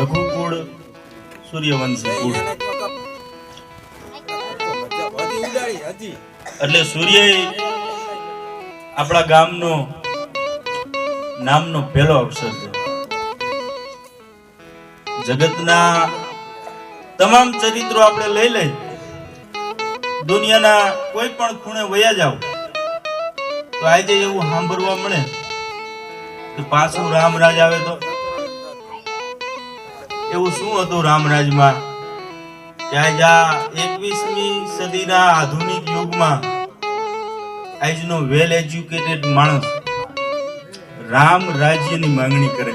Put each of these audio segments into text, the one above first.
રઘુકુળ સૂર્યવંશી કુળ. એટલે સૂર્ય આપણા ગામનો નામનો પહેલો અક્ષર છે. જગતના તમામ ચરિત્રો આપણે લઈ લઈ દુનિયાના કોઈ પણ ખૂણે વયા જાવ તો આજે એવું સાંભળવા મળે કે પાછું રામરાજ આવે તો એવું શું હતું રામરાજમાં? આજ આ એકવીસમી સદીના આધુનિક યુગમાં આજનો વેલ એજ્યુકેટેડ માણસ રામ રાજ્યની માંગણી કરે.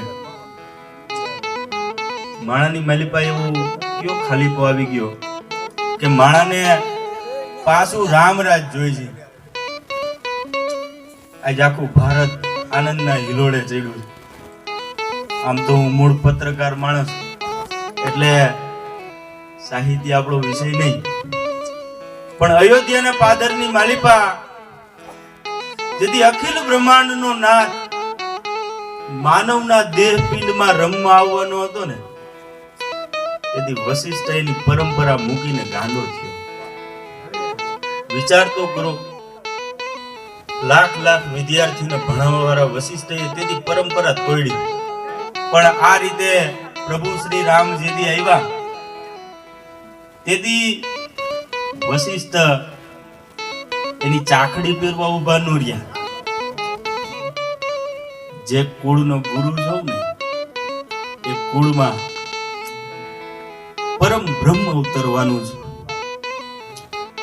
માણાની માલિપા એવું કયો ખાલીપો આવી ગયો કે માણાને પાછું રામરાજ જોઈ છે. આજ આખું ભારત આનંદના હિલોડે ચડ્યું છે. આમ તો હું મૂળ પત્રકાર માણસ એટલે સાહિત્ય આપણો વિષય નહીં. પણ અયોધ્યાના પાદરની માલિપા, જેથી અખિલ બ્રહ્માંડનો નાથ માનવના દેહ પિંડમાં રમવા આવવાનો હતો ને, તેથી વશિષ્ઠ એની પરંપરા મૂકીને ગાંડો થયો. વિચાર તો કરો, લાખ લાખ વિદ્યાર્થીને ભણાવવા વાળા વશિષ્ઠ તેથી પરંપરા તોડી. પણ આ રીતે પ્રભુ શ્રી રામ જેથી આવ્યા. તેથી વશિષ્ઠ એની ચાકડી પહેરવા ઊભા નો રહ્યા. જે કુળનો ગુરુ છો ને, એ કુળમાં પરમ બ્રહ્મ ઉતરવાનું છે.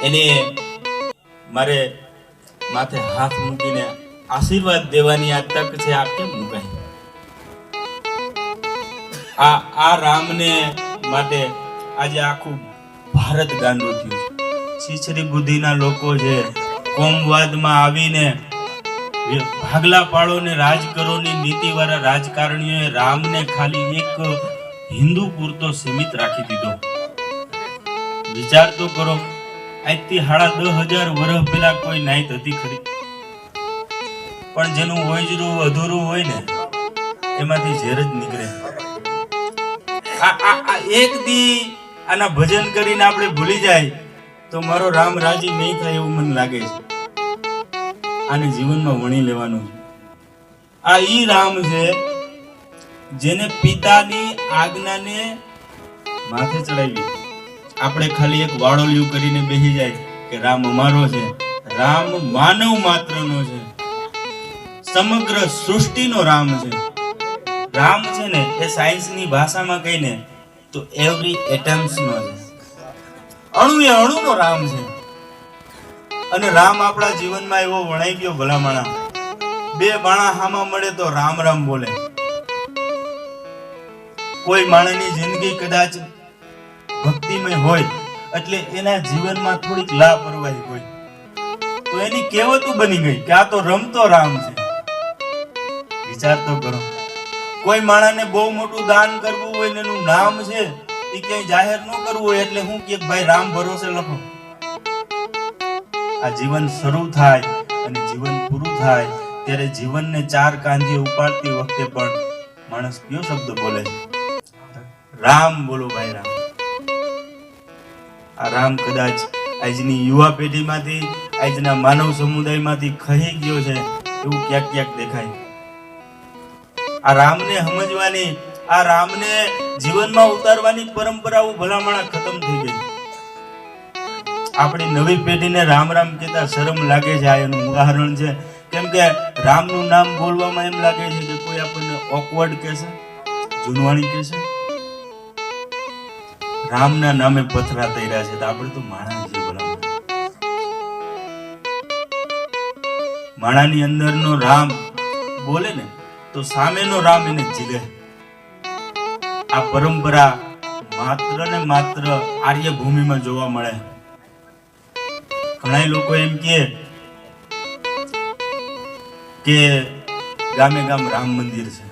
એને મારે માથે હાથ મૂકીને આશીર્વાદ દેવાની આ તક છે, આ કેમ મુકાય? આ આ રામને માટે આજે આખું ભારત ગાંડો થયું છીછરી બુદ્ધિના લોકો છે કોમવાદમાં આવીને ભાગલા ભાગલા પાડોને રાજ કરોની નીતિવાળા રાજકારણીઓએ રામને ખાલી એક હિન્દુ પૂરતો સીમિત રાખી દીધો. વિચાર તો કરો, આજથી સાડા દસ હજાર વર્ષ પહેલા કોઈ નાઈત હતી ખરી. પણ જેનું હોજરું અધૂરું હોય ને, એમાંથી ઝેર જ નીકળે. એક દી આના ભજન કરીને આપણે ભૂલી જાય તો મારો રામ રાજી નહીં થાય એવું મને લાગે છે. આને જીવનમાં વણી લેવાનું છે. આ ઈ રામ છે જેને પિતાની આજ્ઞાને માથે ચડાવી. આપણે ખાલી એક વાળોલિયું કરીને બેસી જાય કે રામ અમારો છે. રામ માનવ માત્રનો છે. સમગ્ર સૃષ્ટિનો રામ છે. રામ છે ને, એ સાયન્સની ભાષામાં કહીને તો એવરી એટમ્સ નો છે. અણુ એ અણુનો રામ છે. અને રામ આપણા જીવનમાં એવો વણાઈ ગયો ભલામણા. બે બાણા હામાં મળે તો રામ રામ બોલે. કોઈ માણસની જિંદગી કદાચ ભક્તિમય હોય, એટલે એના જીવનમાં થોડીક લાપરવાહી હોય. તો એની કહેવતું બની ગઈ કે આ તો રમતો રામ છે. વિચાર તો કરો. કોઈ માણસને બહુ મોટું દાન કરવું હોય ને એનું નામ છે એ ક્યાંય જાહેર ન કરવું હોય એટલે હું કે ભાઈ રામ ભરોસે લખો. આ જીવન શરૂ થાય અને જીવન પૂરું થાય ત્યારે જીવનને ચાર કાંધી ઉપાડતી વખતે પણ માણસ કયો શબ્દ બોલે છે? રામ બોલો ભાઈ રામ. આ રામ કદાચ આજની યુવા પેઢીમાંથી, આજના માનવ સમુદાયમાંથી ખહી ગયો છે, એવું ક્યાંક ક્યાંક દેખાય. આ રામને સમજવાની, આ રામને જીવનમાં ઉતારવાની પરંપરાઓ ભલામણા ખતમ થઈ ગઈ. આપણી નવી પેઢીને રામ રામ કહેતા શરમ લાગે છે આ એનું ઉદાહરણ છે. કેમ કે રામનું નામ બોલવામાં એમ લાગે છે કે કોઈ આપણને ઓકવર્ડ કહેશે, જૂનવાણી કહેશે. રામના નામે પથરા તૈયાર છે તો આપણે તો માણા છે માણાની અંદરનો રામ બોલે ને તો સામેનો રામ એને જીલે આ પરંપરા માત્ર ને માત્ર આર્ય ભૂમિમાં જોવા મળે. ઘણા લોકો એમ કહે કે ગામે ગામ રામ મંદિર છે.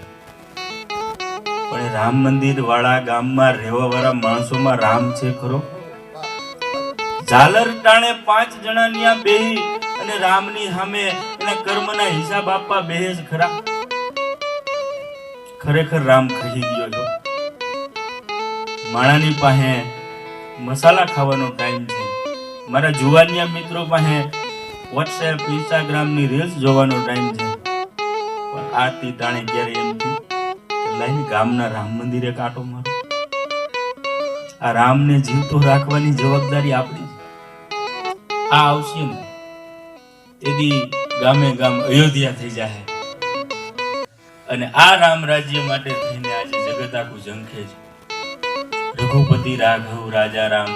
પણ રામ મંદિર વાળા ગામમાં રહેવા વાળા માણસોમાં રામ છે ખરો? ઝાલર ટાણે પાંચ જણા ન્યા બેહી અને રામની સામે એના કર્મના હિસાબ આપવા બેહે ખરા? ખરેખર રામ ખહી ગયો છો? માણાની પાસે મસાલા ખાવાનો ટાઈમ છે. મારા જુવાનિયા મિત્રો પાસે વોટ્સએપ ઇન્સ્ટાગ્રામની રીલ્સ જોવાનો ટાઈમ છે. પણ આ તી તાણે ક્યારે એમ થયું કે ગામના રામ મંદિરે કાંટો મારો. આ રામને જીવતો રાખવાની જવાબદારી આપણી છે. આ આવશે ને. તેથી ગામે ગામ અયોધ્યા થઈ જાય અને આ રામ રાજ્ય માટે થઈને આજે જગત આખું ઝંખે છે. રઘુપતિ રાઘવ, રાજા રામ,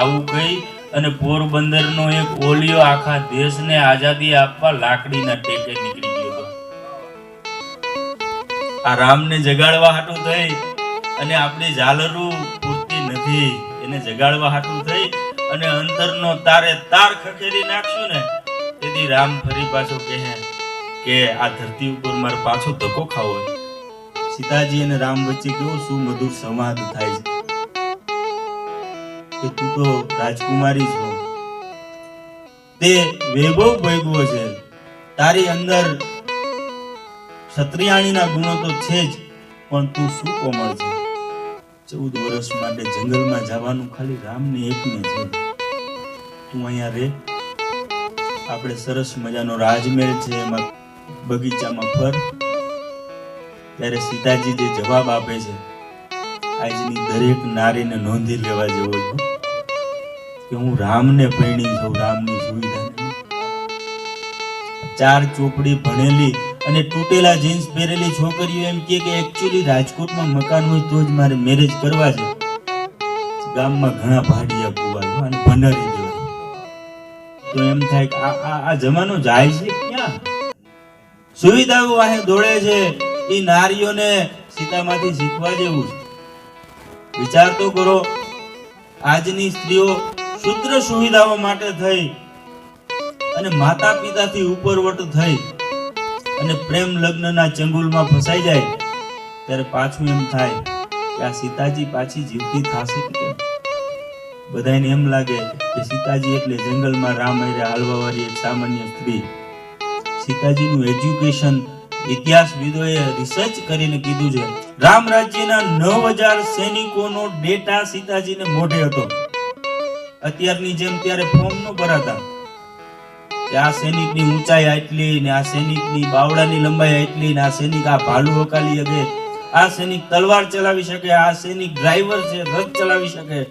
આવું કહી અને પોરબંદરનો એક ઓલિયો આખા દેશને આઝાદી આપવા લાકડીના ટેકે નીકળી ગયો આ રામને જગાડવા હાટું થઈ અને આપણી ઝાલરું પૂરતી નથી. એને જગાડવા હાટું થઈ અને અંતરનો તારે તાર ખખેરી નાખશું ને, તેથી રામ ફરી પાછો કહે કે આ ધરતી ઉપર મારે પાછો ધક્કો ખાવો સીતાજી અને રામ વચ્ચે કેવો સુમધુર સંવાદ થાય છે. કે તું તો રાજકુમારી છો. તે વૈભવ ભોગવો છે. તારી અંદર ક્ષત્રિયાણીના ગુણો તો છે જ, પણ તું શું કોમળ છે? ચૌદ વર્ષ માટે જંગલમાં જવાનું ખાલી રામને એકને છે. તું અહીંયા રે. આપણે સરસ મજાનો રાજમહેલ છે, એમાં બગીચામાં ફર ત્યારે સીતાજી જે જવાબ આપે છે, આજની દરેક નારીને નોંધી લેવા જેવો છું કે હું રામને પરણી છું, રામની સુવિધા ચાર ચોપડી ભણેલી અને તૂટેલા જીન્સ પહેરેલી છોકરીઓ એમ કે એકચ્યુઅલી રાજકોટમાં મકાન હોય તો જ મારે મેરેજ કરવા છે. ગામમાં ઘણા ભાડિયા કુવા અને ભંડારી દેવા તો એમ થાય કે આ આ જમાનો જાય છે સુવિધાઓ વાહે દોડે છે એ નારીઓને સીતામાંથી શીખવા જેવું છે. વિચાર તો કરો, આજની સ્ત્રીઓ શુદ્ર સુવિધાઓ માટે થઈ અને માતા પિતાથી ઉપરવટ થઈ અને પ્રેમ લગ્નના ચંગુલમાં ફસાઈ જાય, ત્યારે પાછું એમ થાય કે આ સીતાજી પાછી જીવતી થશે કે બધાને એમ લાગે કે સીતાજી એટલે જંગલમાં રામ હાલવાવાળી એક સામાન્ય સ્ત્રી. સીતાજીનું એજ્યુકેશન ઇતિહાસવિદોએ રિસર્ચ કરીને કીધું છે. રામ રાજ્યના નવ હજાર સૈનિકોનો ડેટા સીતાજીને મોઢે હતો. અત્યારની જેમ ત્યારે ફોર્મ ન ભરાતા. કે આ સૈનિકની ઊંચાઈ આટલી ને આ સૈનિકની બાવડાની લંબાઈ આટલી ને આ સૈનિક આ ભાલુ હકાલી શકે આ સૈનિક તલવાર ચલાવી શકે, આ સૈનિક ડ્રાઈવર છે, રથ ચલાવી શકે.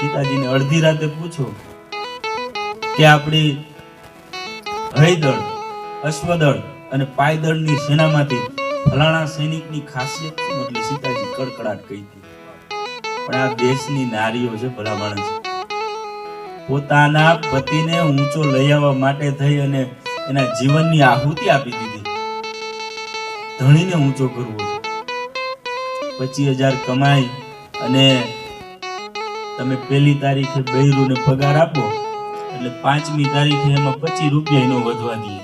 સીતાજીને અડધી રાતે પૂછો કે આપણી હયદળ અશ્વદળ અને પાયદળની સેનામાંથી ફલાણા સૈનિકની ખાસિયત શું એટલે સીતાજી કડકડાટ કહી હતી. પણ આ દેશની નારીઓ છે ભલા માણસ પોતાના પતિને ઊંચો લઈ આવવા માટે થઈ અને એના જીવનની આહુતિ આપી દીધી. ધણીને ઊંચો કરવો પચીસ હજાર કમાઈ અને તમે પહેલી તારીખે બૈરુને પગાર આપો. એટલે પાંચમી તારીખે એમાં પચીસ રૂપિયા એનો વધવા દઈએ.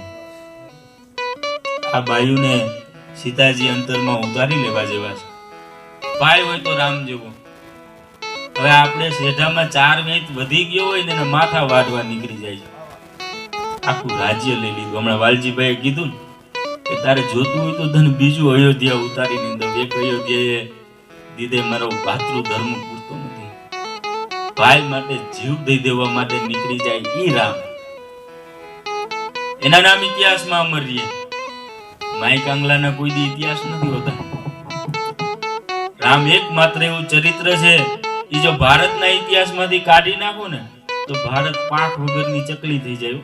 આ બાયુને સીતાજી અંતરમાં ઉતારી લેવા જેવા છે. ભાઈ હોય તો રામ જેવો. હવે આપણે શેઢામાં ચાર વેચ વધી ગયો હોય ને માથા વાઢવા નીકળી જાય છે. આખું રાજ્ય લઈ લીધું. હમણાં વાલજીભાઈએ કીધું ને કે તારે જોતું હોય તો ધન બીજું અયોધ્યા ઉતારીને દઉં. એક અયોધ્યાએ દીધે મારો ભાતૃ ધર્મ પૂરતો ભાઈ માટે જીવ દઈ દેવા માટે નીકળી જાય ઈ રામ. એના નામ ઇતિહાસમાં અમર માઈ કાંગલાના કોઈ દી ઇતિહાસ નથી હોતા. રામ એકમાત્ર એવું ચરિત્ર છે એ જો ભારતના ઇતિહાસમાંથી કાઢી નાખો ને તો ભારત પાંખ વગરની ચકલી થઈ જાય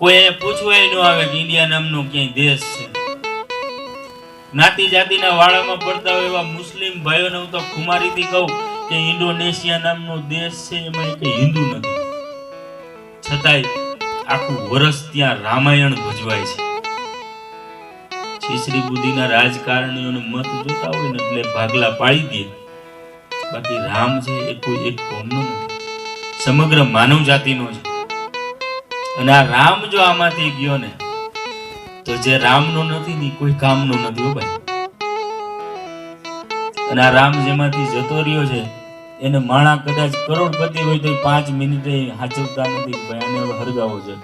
કોઈ એને પૂછવાય ન આવે કે ઇન્ડિયા નામનો ક્યાંય દેશ છે. જ્ઞાતિ જાતિના વાળામાં પડતા હોય એવા મુસ્લિમ ભાઈઓને હું તો ખુમારીથી કહું કે ઇન્ડોનેશિયા નામનો દેશ છે એમાં એક હિન્દુ નથી. છતાંય આખું વર્ષ ત્યાં રામાયણ ભજવાય છે. છીસરી બુદ્ધિના રાજકારણીઓને મત જોતા હોય ને એટલે ભાગલા પાડી દે. બાકી રામ છે એ કોઈ એક કોમનો નથી. સમગ્ર માનવ જાતિનો છે. અને આ રામ જો આમાંથી ગયો ને તો જે રામનો નથી ને કોઈ કામનો નથી હો ભાઈ. અને આ રામ જેમાંથી જતો રહ્યો છે, એને માણા કદાચ કરોડપતિ હોય તો પાંચ મિનિટે હાચવતા નથી ભાઈ હરગાવો છે.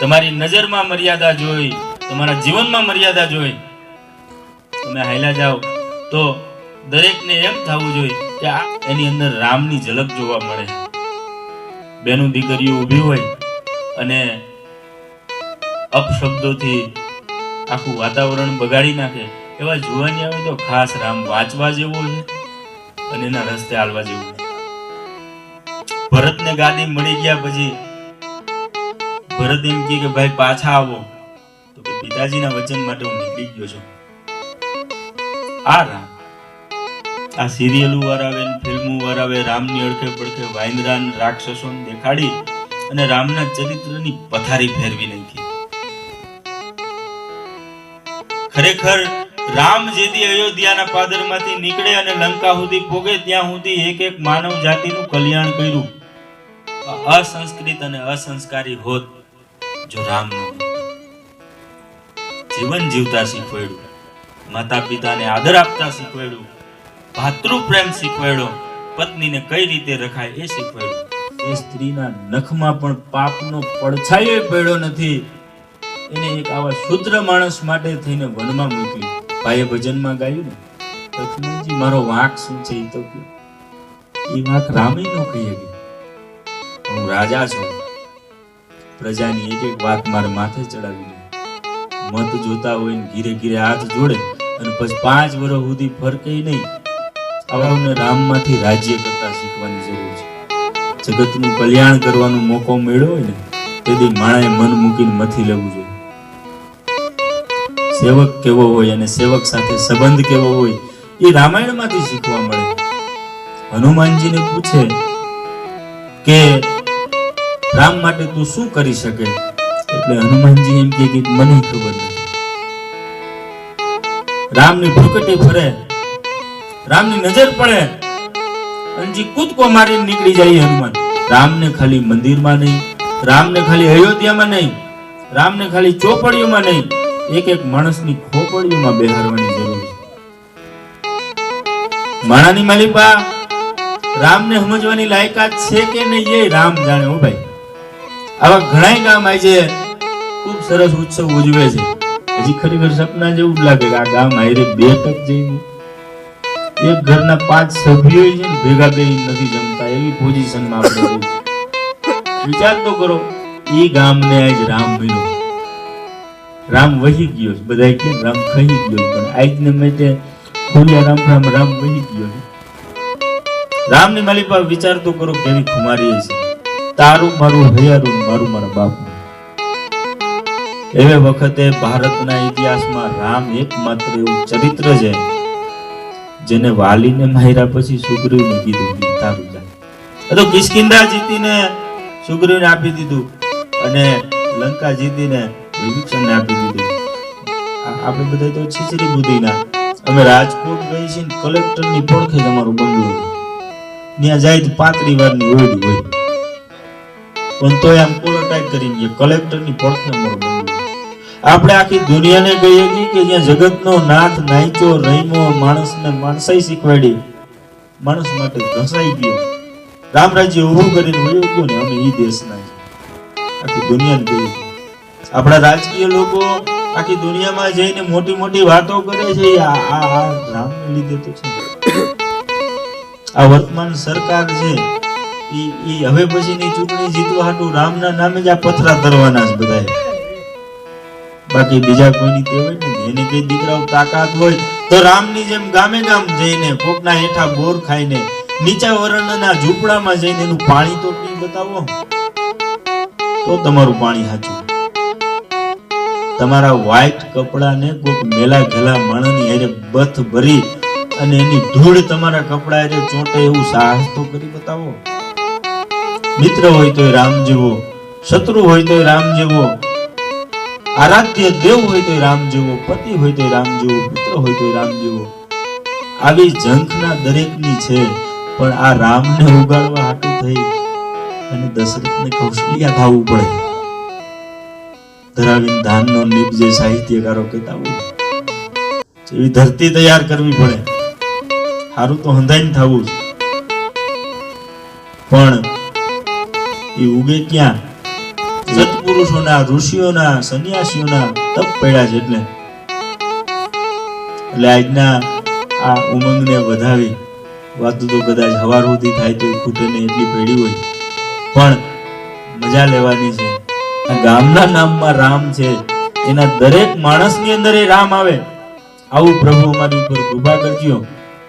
તમારી નજરમાં મર્યાદા જોઈ, તમારા જીવનમાં મર્યાદા જોઈ, તમે હાયલા જાઓ. તો દરેકને એમ થવું જોઈએ કે એની અંદર રામની ઝલક જોવા મળે. બેનું દીકરીઓ ઊભી હોય અને અપશબ્દોથી આખું વાતાવરણ બગાડી નાખે, એવા જોવાની આવે તો ખાસ રામ વાંચવા જેવો છે અને એના રસ્તે હાલવા જેવું છે. ભરતને ગાદી મળી ગયા પછી ભરત એમ કે, ભાઈ, પાછા આવો. તો કે, પિતાજીના વચન માટે હું નીકળી ગયો છું. આ રામ, આ સિરિયલો વરાવે ને ફિલ્મો આવે, રામની અડખે પડખે વાઇન્દ્રાન રાક્ષસોને દેખાડી અને રામના ચરિત્રની પથારી ફેરવી નાખી. ખરેખર રામ જેથી અયોધ્યાના પાદરમાંથી નીકળે અને લંકા સુધી પોગે, ત્યાં સુધી એક એક માનવ જાતિનું કલ્યાણ કર્યું. અસંસ્કૃત અને અસંસ્કારી હોત જો રામનું જીવન જીવતા શીખવાડ્યું. માતા પિતાને આદર આપતા શીખવાડ્યું. ભાતૃ પ્રેમ શીખવાડ્યો. પત્નીને કઈ રીતે રખાય એ શીખવાડ્યું. એ સ્ત્રીના નખમાં પણ પાપનો પડછાયો પડ્યો નથી. એને એક આવા શુદ્ર માણસ માટે થઈને વનમાં મોકલી ભાઈએ ભજનમાં ગાયું ને, લક્ષ્મણજી, મારો વાંક શું છે એ તો કહો. એ વાંક રામે નો કહી શકે હું રાજા છું. પ્રજાની એક એક વાત મારે માથે ચડાવી મત જોતા હોય ને ઘીરે ઘીરે હાથ જોડે અને પછી પાંચ વર્ષ સુધી ફરકે નહીં. આવાઓને રામમાંથી રાજ્ય કરતા શીખવાની જરૂર છે. જગતનું કલ્યાણ કરવાનો મોકો મળ્યો હોય ને તેથી માણાએ મન મૂકીને મથી લેવું જોઈએ. સેવક કેવો હોય અને સેવક સાથે સંબંધ કેવો હોય એ રામાયણમાંથી શીખવા મળે. હનુમાનજીને પૂછે કે, રામ માટે તું શું કરી શકે? એટલે હનુમાનજી એમ કે, મને ખબર નથી. રામની ભૂકટી ફરે. રામની નજર પડે. અંજી કૂદકો મારીને નીકળી જાય હનુમાન. રામને ખાલી મંદિરમાં નહીં, રામને ખાલી અયોધ્યામાં નહીં, રામને ખાલી ચોપડીઓમાં નહીં એક એક માણસની ખોપડીઓમાં બેહારવાની જરૂર છે. માણાની માલિપા રામને સમજવાની લાયકાત છે કે નહીં એ રામ જાણે હો ભાઈ. આવા ઘણા ગામ આજે ખૂબ સરસ ઉત્સવ ઉજવે છે. હજી ખરેખર સપના જેવું લાગે કે આ ગામ આયરે બે તક જઈને. એક ઘરના પાંચ સભ્યો છે ને ભેગા બે નથી જમતા, એવી પોઝિશનમાં આપણે વિચાર તો કરો એ ગામને આજ રામ મળ્યો. રામ વહી ગયો છે. બધા કે રામ ખહી ગયો. પણ આજને માટે ખોલિયા રામ રામ રામ વહી ગયો રામની માલી પર વિચાર તો કરો કેવી ખુમારી છે તારું, મારું, હૈયારું મારું, મારા બાપનું. એવે વખતે ભારતના ઇતિહાસમાં રામ એકમાત્ર એવું ચરિત્ર છે, જેને વાલીને માર્યા પછી સુગ્રીવને કીધું તારું જાય તો કિષ્કિંધા જીતીને સુગ્રીવને આપી દીધું અને લંકા જીતીને વિભીષણને આપી દીધું. આપણે બધા તો છીછરી બુદ્ધિના. અમે રાજકોટ ગઈ ને કલેક્ટરની પડખે જ અમારું બંગલો ત્યાં જાય તો પાંત્રી વારની ઓરડી હોય. પણ તોય આમ ટાઈપ કરીને કલેક્ટરની પડખે અમારું બંગલો આપણે આખી દુનિયાને કહીએ છીએ કે જ્યાં જગતનો નાથ નાઈચો રહીમો માણસને માણસાઈ શીખવાડી માણસ માટે ઘસાઈ ગયો. રામ રાજ્ય ઊભું કરીને વયો ગયો ને અમે એ દેશના આખી દુનિયાને કહીએ. આપણા રાજકીય લોકો આખી દુનિયામાં જઈને મોટી મોટી વાતો કરે છે. આ રામને લીધે તો છે. આ વર્તમાન સરકાર છે, ઈ હવે પછીની ચૂંટણી જીતવા હાટુ રામના નામે જ આ પથરા ધરવાના છે બધાએ. બાકી બીજા કોઈની તે હોય ને, એને કઈ દીકરાઓ તાકાત હોય, તો રામની જેમ ગામે ગામ જઈને કોકના હેઠા બોર ખાઈને નીચા વર્ણના ઝૂંપડામાં જઈને એનું પાણી તો પી બતાવો. તો તમારું પાણી સાચું. તમારા વ્હાઈટ કપડાને કોક મેલા ઘેલા માણસની હેરે બથ ભરી અને એની ધૂળ તમારા કપડા હેરે ચોંટે એવું સાહસ તો કરી બતાવો. મિત્ર હોય તો રામ જેવો, શત્રુ હોય તો રામ જેવો, આરાધ્ય દેવ હોય તો રામ જેવો, પતિ હોય તો રામ જેવો, પુત્ર હોય તો રામ જેવો. આવી ઝંખના દરેકની છે, પણ આ રામને ઉગાડવા હાટું થઈ અને દશરથને કૌશલ્યા ખાવું પડે. ધરાવીને ધાનનો નીપ જે સાહિત્યકારો કહેતા હોય. એવી ધરતી તૈયાર કરવી પડે. સારું તો હંધાઈને થવું છે પણ એ ઉગે ક્યાં? સત્પુરુષોના, ઋષિઓના, સંન્યાસીઓના તપ પડ્યા છે એટલે. એટલે આજના આ ઉમંગને વધાવી વાતો તો કદાચ હવાર સુધી થાય તો ખૂટે ને એટલી પેઢી હોય. પણ મજા લેવાની છે. ગામના નામમાં રામ છે. એના દરેક માણસની અંદર એ રામ આવે. આવું પ્રભુ અમારી ઉપર કૃપા કરજો.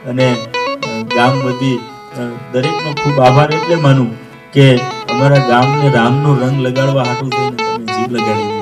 અને ગામ બધી દરેકનો ખૂબ આભાર એટલે માનું કે અમારા ગામને રામનો રંગ લગાડવા હાટું થઈને તમે જીભ લગાડી